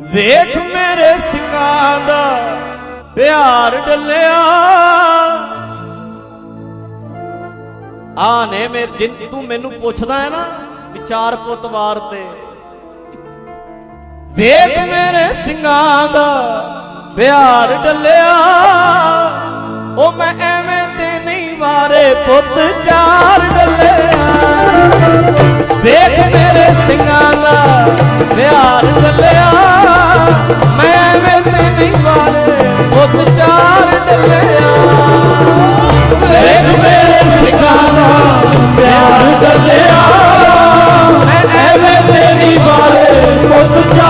ਵੇਖ ਮੇਰੇ ਸਿੰਘਾਂ ਦਾ ਪਿਆਰ ਡੱਲਿਆ। ਆ ਨੇ ਮੇਰੇ ਜਿੰਨ ਤੂੰ ਮੈਨੂੰ ਪੁੱਛਦਾ ਹੈ ਨਾ ਵਿਚਾਰ ਪੁੱਤ ਵਾਰ ਤੇ। ਵੇਖ ਮੇਰੇ ਸਿੰਘਾਂ ਦਾ ਪਿਆਰ ਡੱਲਿਆ। ਉਹ ਮੈਂ ਐਵੇਂ ਤੇ ਨਹੀਂ ਵਾਰੇ ਪੁੱਤ ਚਾਰ ਪਿਆਰ ਡੱਲਿਆ ਮੈਂ